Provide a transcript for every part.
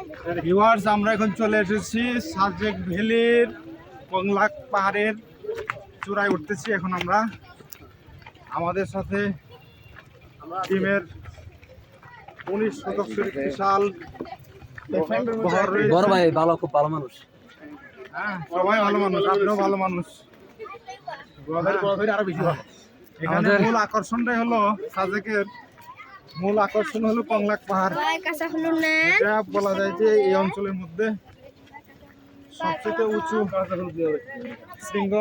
Viewers আমরা এখন চলে এসেছি সাজেক ভ্যালির কংলাক পাহাড়ের চূড়ায় উঠতেছি এখন আমরা। আমাদের সাথে টিমের উনিশ সদস্যের বিশাল বড় ভাই ভালো খুব ভালো মানুষ। হ্যাঁ, সবাই ভালো মানুষ আপনিও ভালো মানুষ। এখানে আমাদের- মূল আকর্ষণটাই হলো সাজেকের মূল আকর্ষণ হলো কংলাক পাহাড়। এটা বলা যায় যে এই অঞ্চলের মধ্যে সবচেয়ে উঁচু শৃঙ্গ।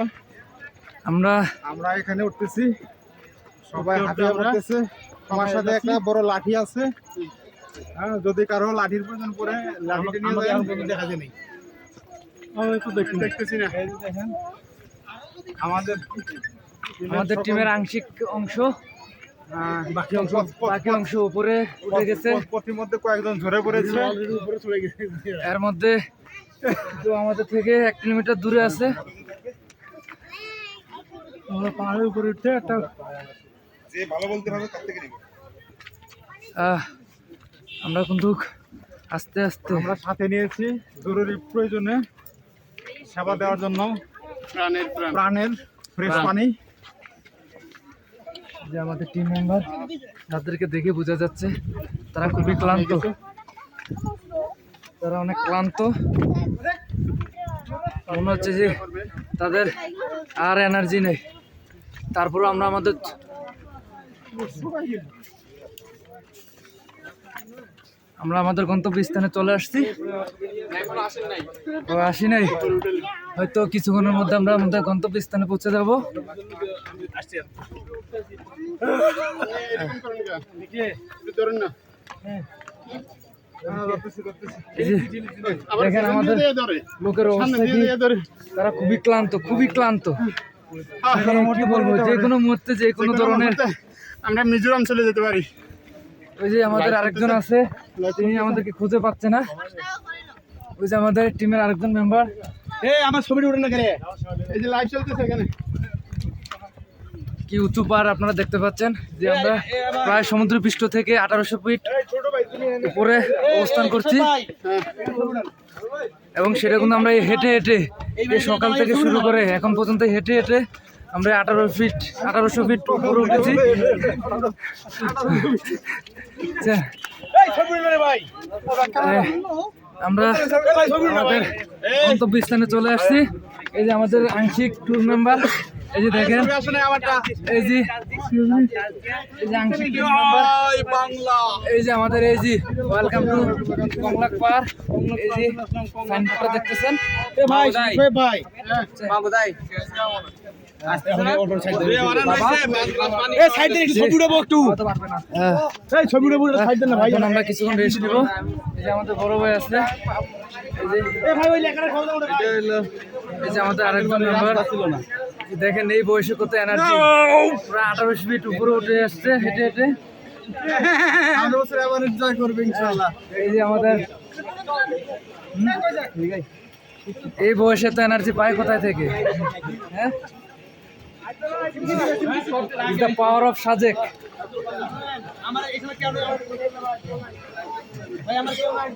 আমরা আমরা এখানে উঠতেছি। সবাই হাতে উঠতেছে। আমার সাথে একটা বড় লাঠি আছে। হ্যাঁ যদি কারও লাঠির প্রয়োজন পড়ে লাঠিটা নিয়ে যায় দেখা যায় নাই। দেখতেছি না। দেখেন। আমাদের আমাদের টিমের আংশিক অংশ বাকি অংশ বাকি অংশ উপরে উঠে গেছে। প্রতিমধ্যে কয়েকজন ঝরে পড়েছে। এর মধ্যে তো আমাদের থেকে এক কিলোমিটার দূরে আছে। আমরা পাহাড়ের উপরে উঠতে একটা যে ভালো বলতে হবে তার থেকে নিব। আমরা কিন্তু আস্তে আস্তে আমরা সাথে নিয়েছি জরুরি প্রয়োজনে সেবা দেওয়ার জন্য। প্রাণের প্রাণের ফ্রেশ পানি। যে আমাদের টিম মেম্বার তাদেরকে দেখে বোঝা যাচ্ছে তারা খুবই ক্লান্ত। তারা অনেক ক্লান্ত। মনে হচ্ছে যে তাদের আর এনার্জি নেই। তারপরে আমরা আমাদের আমরা আমাদের গন্তব্যস্থানে চলে আসছি। আসি নাই। হয়তো কিছুক্ষণের মধ্যে আমরা আমাদের গন্তব্যস্থানে পৌঁছে যাব। দেখেন আমাদের লোকের অবস্থা কি? তারা খুবই ক্লান্ত খুবই ক্লান্ত। কি বলব? যে কোনো মুহূর্তে যে কোনো ধরনের আমরা মিজোরাম চলে যেতে পারি। ওই যে আমাদের আরেকজন আছে তিনি আমাদেরকে খুঁজে পাচ্ছে না। ওই যে আমাদের টিমের আরেকজন মেম্বার এই আমার ছবিটা উঠে না কেন এই যে লাইভ চলতেছে এখানে। কি উঁচু পাহাড় আপনারা দেখতে পাচ্ছেন যে আমরা প্রায় সমুদ্র পৃষ্ঠ থেকে আঠারোশো ফিট উপরে অবস্থান করছি। এবং সেটা কিন্তু আমরা হেঁটে হেঁটে এই সকাল থেকে শুরু করে এখন পর্যন্ত হেঁটে হেঁটে আমরা আঠারো ফিট আঠারোশো ফিট উপরে উঠেছি। আচ্ছা, আমরা আমাদের গন্তব্যস্থানে চলে আসছি। এই যে আমাদের আংশিক ট্যুর মেম্বার এই যে দেখেন এই যে এই যে আংশিক tour member, এই যে আমাদের এই যে ওয়েলকাম টু কমলাক পার এই যে সাইনবোর্ডটা দেখতেছেন? ভাই আমরা কিছুক্ষণ রেস্ট নিব এই যে আমাদের বড় ভাই আছে। এই যে আমাদের আরেকজন মেম্বার দেখেন এই বয়সে কত এনার্জি পুরো আঠারোশো ফিট উপরে উঠে আসছে হেঁটে হেঁটে। সামনের বছর আবার এনজয় করবে ইনশাআল্লাহ। এই যে আমাদের এই বয়সে তো এনার্জি পায় কোথায় থেকে? হ্যাঁ? দ্য পাওয়ার অফ সাজেক আমার এখানে কেন ভাই আমার কেউ নাই।